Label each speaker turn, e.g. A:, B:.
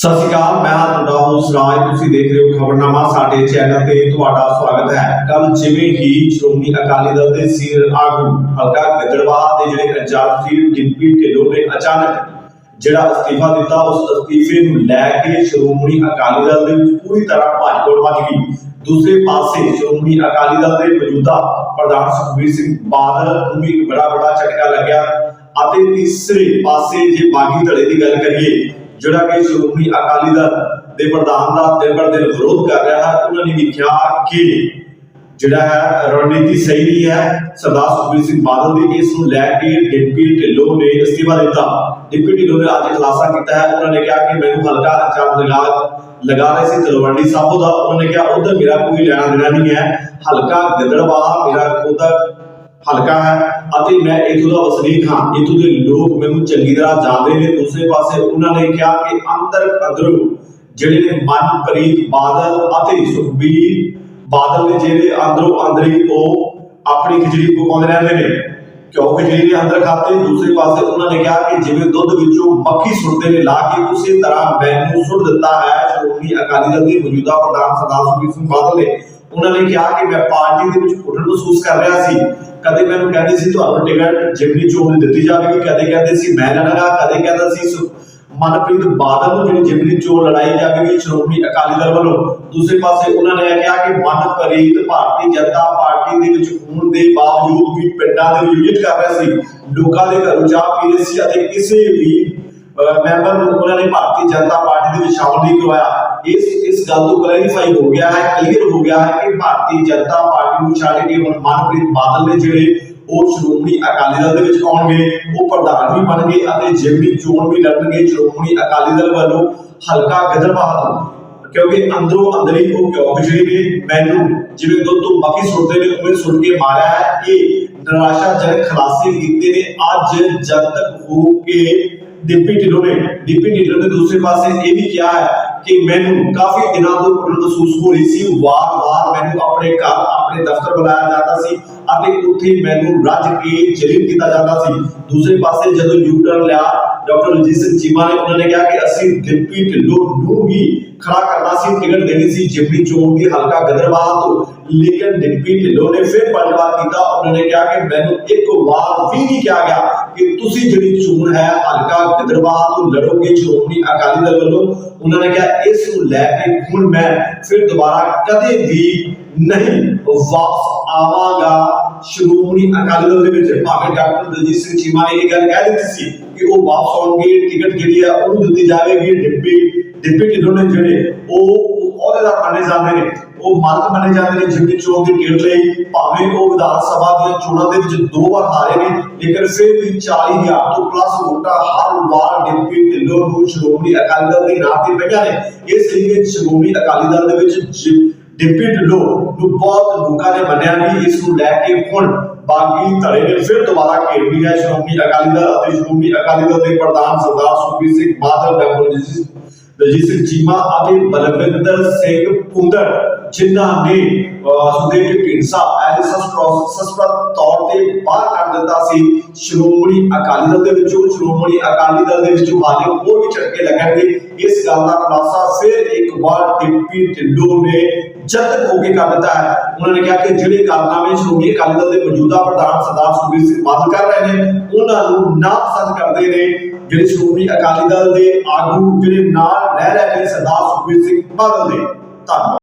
A: ਸਤਿ ਸ਼੍ਰੀ ਅਕਾਲ, ਮੈਂ ਹਾਂ ਤੁਹਾਡਾ ਹੋਸਟ ਰਾਜ ਤੁਸੀਂ ਦੇਖ ਰਹੇ ਹੋ ਖਬਰਨਾਮਾ, ਸਾਡੇ ਚੈਨਲ ਤੇ ਤੁਹਾਡਾ ਸਵਾਗਤ ਹੈ। ਕੱਲ ਜਿਵੇਂ ਹੀ ਸ਼੍ਰੋਮਣੀ ਅਕਾਲੀ ਦਲ ਦੇ ਸੀਨੀਅਰ ਆਗੂ ਹਲਕਾ ਗੱਜੜਵਾਹ ਦੇ ਜਿਹੜੇ ਇੰਚਾਰਜ ਸੀ ਡਿੰਪੀ ਢਿੱਲੋਂ ਨੇ ਅਚਾਨਕ ਜਿਹੜਾ ਅਸਤੀਫਾ ਦਿੱਤਾ, ਉਸ ਅਸਤੀਫੇ ਨੂੰ ਲੈ ਕੇ ਸ਼੍ਰੋਮਣੀ ਅਕਾਲੀ ਦਲ ਦੇ ਵਿੱਚ ਪੂਰੀ ਤਰ੍ਹਾਂ ਭੱਜ ਵੱਜ ਗਈ। ਦੂਸਰੇ ਪਾਸੇ ਸ਼੍ਰੋਮਣੀ ਅਕਾਲੀ ਦਲ ਦੇ ਮੌਜੂਦਾ ਪ੍ਰਧਾਨ ਸੁਖਬੀਰ ਸਿੰਘ ਬਾਦਲ ਨੂੰ ਵੀ ਇੱਕ ਬੜਾ ਬੜਾ ਝਟਕਾ ਲੱਗਿਆ। ਅਤੇ ਤੀਸਰੇ ਪਾਸੇ ਜੇ ਬਾਗੀ ਧੜੇ ਦੀ ਗੱਲ ਕਰੀਏ ਜਿਹੜਾ ਕਿ ਸ਼੍ਰੋਮਣੀ ਅਕਾਲੀ ਦਲ ਦੇ ਪ੍ਰਧਾਨ ਦਾ ਦਿਨ ਬਰ ਦਿਨ ਵਿਰੋਧ ਕਰ ਰਿਹਾ ਹੈ, ਉਹਨਾਂ ਨੇ ਵੀ ਕਿਹਾ ਕਿ ਜਿਹੜਾ ਹੈ, ਰਣਨੀਤੀ ਸਹੀ ਨਹੀਂ ਹੈ। ਸਰਦਾਰ ਸੁਖਬੀਰ ਸਿੰਘ ਬਾਦਲ ਦੀ ਇਸ ਨੂੰ ਲੈ ਕੇ ਡਿੰਪੀ ਢਿੱਲੋਂ ਨੇ ਅਸਤੀਫਾ ਦਿੱਤਾ। ਡਿੰਪੀ ਢਿੱਲੋਂ ਨੇ ਅੱਜ ਖੁਲਾਸਾ ਕੀਤਾ ਹੈ। ਉਹਨਾਂ ਨੇ ਕਿਹਾ ਕਿ ਮੈਨੂੰ ਹਲਕਾ ਇੰਚਾਰਜ ਲਗਾ ਲਗਾ ਰਹੇ ਸੀ ਤਲਵੰਡੀ ਸਾਬੋ ਦਾ। ਉਹਨਾਂ ਨੇ ਕਿਹਾ, ਉਧਰ ਮੇਰਾ ਕੋਈ ਲੈਣਾ ਦੇਣਾ ਨਹੀਂ ਹੈ। ਹਲਕਾ ਗਿੱਦੜਬਾਹਾ ਮੇਰਾ ਉਹਦਾ ਹਲਕਾ ਹੈ ਅਤੇ ਮੈਂ ਇਥੋਂ ਦਾ ਵਸਨੀਕ ਹਾਂ। ਇਥੋਂ ਦੇ ਲੋਕ ਮੈਨੂੰ ਚੰਗੀ ਤਰ੍ਹਾਂ ਜਾਣਦੇ ਨੇ। ਦੂਸਰੇ ਪਾਸੇ ਉਹਨਾਂ ਨੇ ਕਿਹਾ ਕਿ ਅੰਦਰ ਅੰਦਰੋਂ ਜਿਹੜੇ ਨੇ ਮਨਪ੍ਰੀਤ ਬਾਦਲ ਅਤੇ ਸੁਖਬੀਰ ਬਾਦਲ ਨੇ ਜਿਹੜੇ ਅੰਦਰੋਂ ਅੰਦਰੀ ਉਹ ਆਪਣੀ ਖਿਚੜੀ ਪਕਾਉਂਦੇ ਰਹਿੰਦੇ ਨੇ। ਕਿਉਂ ਖਿਚੜੀ ਅੰਦਰ ਖਾਤੇ ਦੂਸਰੇ ਪਾਸੇ ਉਹਨਾਂ ਨੇ ਕਿਹਾ ਕਿ ਜਿਵੇਂ ਦੁੱਧ ਵਿੱਚੋਂ ਮੱਖੀ ਸੁੱਟਦੇ ਨੇ, ਲਾ ਕੇ ਉਸੇ ਤਰ੍ਹਾਂ ਮੈਨੂੰ ਸੁੱਟ ਦਿੱਤਾ ਹੈ। ਸ਼੍ਰੋਮਣੀ ਅਕਾਲੀ ਦਲ ਦੇ ਮੌਜੂਦਾ ਪ੍ਰਧਾਨ ਸਰਦਾਰ ਸੁਖਬੀਰ ਸਿੰਘ ਬਾਦਲ ਨੇ। ਉਹਨਾਂ ਨੇ ਕਿਹਾ ਕਿ ਮੈਂ ਪਾਰਟੀ ਦੇ ਵਿੱਚ ਘੁੱਟਣ ਮਹਿਸੂਸ ਕਰ ਰਿਹਾ ਸੀ। ਕਦੇ ਮੈਨੂੰ ਕਹਿੰਦੇ ਸੀ, ਤੁਹਾਨੂੰ ਟਿਕਟ ਜਿਮਨੀ ਚੋਣ ਦੀ ਦਿੱਤੀ ਜਾਵੇਗੀ, ਕਦੇ ਕਹਿੰਦੇ ਸੀ, ਮੈਂ ਲੜਾਂਗਾ ਕਦੇ ਕਹਿੰਦਾ ਸੀ ਮਨਪ੍ਰੀਤ ਬਾਦਲ ਨੂੰ ਜਿਹੜੀ ਜਿਮਨੀ ਚੋਣ ਲੜਾਈ ਜਾਵੇਗੀ, ਸ਼੍ਰੋਮਣੀ ਅਕਾਲੀ ਦਲ ਵੱਲੋਂ, ਦੂਸਰੇ ਪਾਸੇ ਉਹਨਾਂ ਨੇ ਕਿਹਾ ਕਿ ਮਨਪ੍ਰੀਤ ਭਾਰਤੀ ਜਨਤਾ ਪਾਰਟੀ ਦੇ ਵਿੱਚ ਹੋਣ ਦੇ ਬਾਵਜੂਦ ਵੀ ਪਿੰਡਾਂ ਦੇ ਵਿੱਚ ਕਰ ਰਿਹਾ ਸੀ, ਲੋਕਾਂ ਦੇ ਘਰੋਂ ਚਾਹ ਪੀ ਰਹੇ ਸੀ ਅਤੇ ਕਿਸੇ ਵੀ ਮੈਂਬਰ ਨੂੰ ਉਹਨਾਂ ਨੇ ਭਾਰਤੀ ਜਨਤਾ ਪਾਰਟੀ ਦੇ ਵਿੱਚ ਸ਼ਾਮਲ ਨਹੀਂ ਕਰਵਾਇਆ। ਇਸ ਇਸ ਗੱਲ ਤੋਂ ਕਲੈਰੀਫਾਈ ਹੋ ਗਿਆ ਹੈ ਕਲੀਅਰ ਹੋ ਗਿਆ ਹੈ ਕਿ ਭਾਰਤੀ ਜਨਤਾ ਪਾਰਟੀ ਨੂੰ ਛੱਡ ਕੇ ਹੁਣ ਮਨਪ੍ਰੀਤ ਬਾਦਲ ਨੇ ਜਿਹੜੇ ਉਹ ਸ਼੍ਰੋਮਣੀ ਅਕਾਲੀ ਦਲ ਦੇ ਵਿੱਚ ਆਉਣਗੇ, ਉਹ ਪ੍ਰਧਾਨ ਵੀ ਬਣਨਗੇ ਅਤੇ ਜਿਮਨੀ ਚੋਣ ਵੀ ਲੜਨਗੇ ਸ਼੍ਰੋਮਣੀ ਅਕਾਲੀ ਦਲ ਵੱਲੋਂ ਹਲਕਾ ਗਦਰਬਾਹ ਤੋਂ ਕਿਉਂਕਿ ਅੰਦਰੋਂ ਅੰਦਰੀ ਉਹ ਕਿਉਂ ਖਿਚੜੀ ਨੇ ਮੈਨੂੰ ਜਿਵੇਂ ਦੁੱਧ ਤੋਂ ਬਾਕੀ ਸੁੱਟਦੇ ਨੇ ਉਵੇਂ ਸੁੱਟ ਕੇ ਮਾਰਿਆ ਹੈ ਇਹ ਨਿਰਾਸ਼ਾਜਨਕ ਖਲਾਸੇ ਕੀਤੇ ਨੇ। ਅੱਜ ਜਦ ਹੋ ਕੇ ਡਿਪਟੀ ਢਿੱਲੋਂ ਨੇ ਡਿਪਟੀ ਢਿੱਲੋਂ ਨੇ ਦੂਸਰੇ ਪਾਸੇ ਇਹ ਵੀ ਕਿਹਾ ਹੈ ਕਿ ਮੈਨੂੰ ਕਾਫੀ ਦਿਨਾਂ ਤੋਂ ਮਹਿਸੂਸ ਹੋ ਰਹੀ ਸੀ। ਵਾਰ-ਵਾਰ ਮੈਨੂੰ ਆਪਣੇ ਘਰ, ਆਪਣੇ ਦਫ਼ਤਰ ਬੁਲਾਇਆ ਜਾਂਦਾ ਸੀ ਅਤੇ ਉੱਥੇ ਮੈਨੂੰ ਰੱਜ ਕੇ ਜਲੀਲ ਕੀਤਾ ਜਾਂਦਾ ਸੀ। ਦੂਸਰੇ ਪਾਸੇ ਜਦੋਂ ਯੂ ਟਰਨ ਲਿਆ ਡਾਕਟਰ ਰਣਜੀਤ ਸਿੰਘ ਚੀਮਾ ਨੇ ਉਹਨਾਂ ਨੇ ਕਿਹਾ ਕਿ ਅਸੀਂ ਡਿਪਟੀ ਢਿੱਲੋਂ ਨੂੰ ਹੀ ਖੜਾ ਕਰਨਾ ਸੀ, ਟਿਕਟ ਦੇਣੀ ਸੀ, ਜਿਮਨੀ ਚੋਣ ਦੀ ਹਲਕਾ ਗਦਰਵਾਹ ਤੋਂ। ਲੇਕਿਨ ਡਿਪਟੀ ਢਿੱਲੋਂ ਨੇ ਫਿਰ ਪਲਟਵਾਰ ਕੀਤਾ। ਉਹਨਾਂ ਨੇ ਕਿਹਾ ਕਿ ਮੈਨੂੰ ਇੱਕ ਵਾਰ ਵੀ ਨਹੀਂ ਕਿਹਾ ਗਿਆ ਕਿ ਤੁਸੀਂ ਜਿਹੜੀ ਚੋਣ ਹੈ ਹਲਕਾ ਗਦਰਵਾਹ ਤੋਂ ਲੜੋਗੇ ਸ਼੍ਰੋਮਣੀ ਅਕਾਲੀ ਦਲ ਵੱਲੋਂ। ਉਹਨਾਂ ਨੇ ਕਿਹਾ, ਇਸ ਨੂੰ ਲੈ ਕੇ ਹੁਣ ਮੈਂ ਫਿਰ ਦੁਬਾਰਾ ਕਦੇ ਵੀ ਨਹੀਂ ਵਾਪਸ ਆਵਾਂਗਾ। ਸ਼੍ਰੋਮਣੀ ਅਕਾਲੀ ਦਲ ਦੇ ਵਿੱਚ ਭਾਵੇਂ ਡਾਕਟਰ ਦਲਜੀਤ ਸਿੰਘ ਚੀਮਾ ਨੇ ਇਹ ਗੱਲ ਕਹਿ ਦਿੱਤੀ ਸੀ ਕਿ ਉਹ ਵਾਪਸ ਆਉਣਗੇ, ਟਿਕਟ ਜਿਹੜੀ ਆ ਉਹਨੂੰ ਦਿੱਤੀ ਜਾਵੇਗੀ, ਡਿੱਬੀ ਡਿੱਬੀ ਢਿੱਲੋਂ ਨੇ ਜਿਹੜੇ, ਉਹ ਅਹੁਦੇਦਾਰ ਮੰਨੇ ਜਾਂਦੇ ਨੇ, ਉਹ ਮਰਦ ਮੰਨੇ ਜਾਂਦੇ ਨੇ ਜਿਮਨੀ ਚੋਣ ਦੀ ਟਿਕਟ ਲਈ, ਭਾਵੇਂ ਉਹ ਵਿਧਾਨ ਸਭਾ ਦੀਆਂ ਚੋਣਾਂ ਦੇ ਵਿੱਚ ਦੋ ਵਾਰ ਹਾਰੇ ਨੇ, ਲੇਕਿਨ ਫਿਰ ਵੀ 40000 ਤੋਂ ਪਲੱਸ ਵੋਟਾਂ ਹਰ ਵਾਰ ਡਿਪਟੀ ਢਿੱਲੋਂ ਨੂੰ ਸ਼੍ਰੋਮਣੀ ਅਕਾਲੀ ਦਲ ਦੇ ਨਾਂ ਤੇ ਪਈਆਂ ਨੇ। ਇਸ ਲਈ ਕਿ ਸ਼੍ਰੋਮਣੀ ਅਕਾਲੀ ਦਲ ਦੇ ਵਿੱਚ ਡਿਪਟੀ ਢਿੱਲੋਂ ਨੂੰ ਬਹੁਤ ਲੋਕਾਂ ਨੇ ਮੰਨਿਆ ਵੀ ਇਸ ਨੂੰ ਲੈ ਕੇ ਹੁਣ ਬਾਗੀ ਧੜੇ ਨੇ ਫਿਰ ਦੁਬਾਰਾ ਘੇਰਨੀ ਹੈ ਸ਼੍ਰੋਮਣੀ ਅਕਾਲੀ ਦਲ ਅਤੇ ਸ਼੍ਰੋਮਣੀ ਅਕਾਲੀ ਦਲ ਦੇ ਪ੍ਰਧਾਨ ਸਰਦਾਰ ਸੁਖਬੀਰ ਸਿੰਘ ਬਾਦਲ ਡਾਕਟਰ ਰਣਜੀਤ ਸਿੰਘ ਚੀਮਾ ਅਤੇ ਬਲਵਿੰਦਰ ਸਿੰਘ ਪੁੰਦਰ ਜਿਨ੍ਹਾਂ ਨੇ ਅਹ, ਸੁਖਦੇਵ ਐਜ਼ ਸਸਪੈਕਟ ਤੌਰ ਤੇ ਬਾਹਰ ਕਰ ਦਿੱਤਾ ਸੀ ਸ਼੍ਰੋਮਣੀ ਅਕਾਲੀ ਦਲ ਦੇ ਵਿੱਚੋਂ ਸ਼੍ਰੋਮਣੀ ਅਕਾਲੀ ਦਲ ਦੇ ਵਿੱਚੋਂ ਹਾਲੇ ਹੋਰ ਵੀ ਝਟਕੇ ਲੱਗਣਗੇ। ਇਸ ਗੱਲ ਦਾ ਖੁਲਾਸਾ ਫਿਰ ਇੱਕ ਵਾਰ ਡਿਪਟੀ ਢਿੱਲੋਂ ਨੇ ਜਦ ਹੋ ਕੇ ਕਰ ਦਿੱਤਾ ਹੈ। ਉਹਨਾਂ ਨੇ ਕਿਹਾ ਕਿ ਜਿਹੜੇ ਕਾਰਨਾਮੇ ਸ਼੍ਰੋਮਣੀ ਅਕਾਲੀ ਦਲ ਦੇ ਮੌਜੂਦਾ ਪ੍ਰਧਾਨ ਸਰਦਾਰ ਸੁਖਬੀਰ ਸਿੰਘ ਬਾਦਲ ਕਰ ਰਹੇ ਨੇ ਉਹਨਾਂ ਨੂੰ ਨਾਪਸੰਦ ਕਰਦੇ ਨੇ। ਜਿਹੜੇ ਸ਼੍ਰੋਮਣੀ ਅਕਾਲੀ ਦਲ ਦੇ ਆਗੂ, ਜਿਹੜੇ ਨਾਲ ਰਹਿ ਰਹੇ ਨੇ ਸਰਦਾਰ ਸੁਖਬੀਰ ਸਿੰਘ ਬਾਦਲ ਦੇ ਧੰਨਵਾਦ।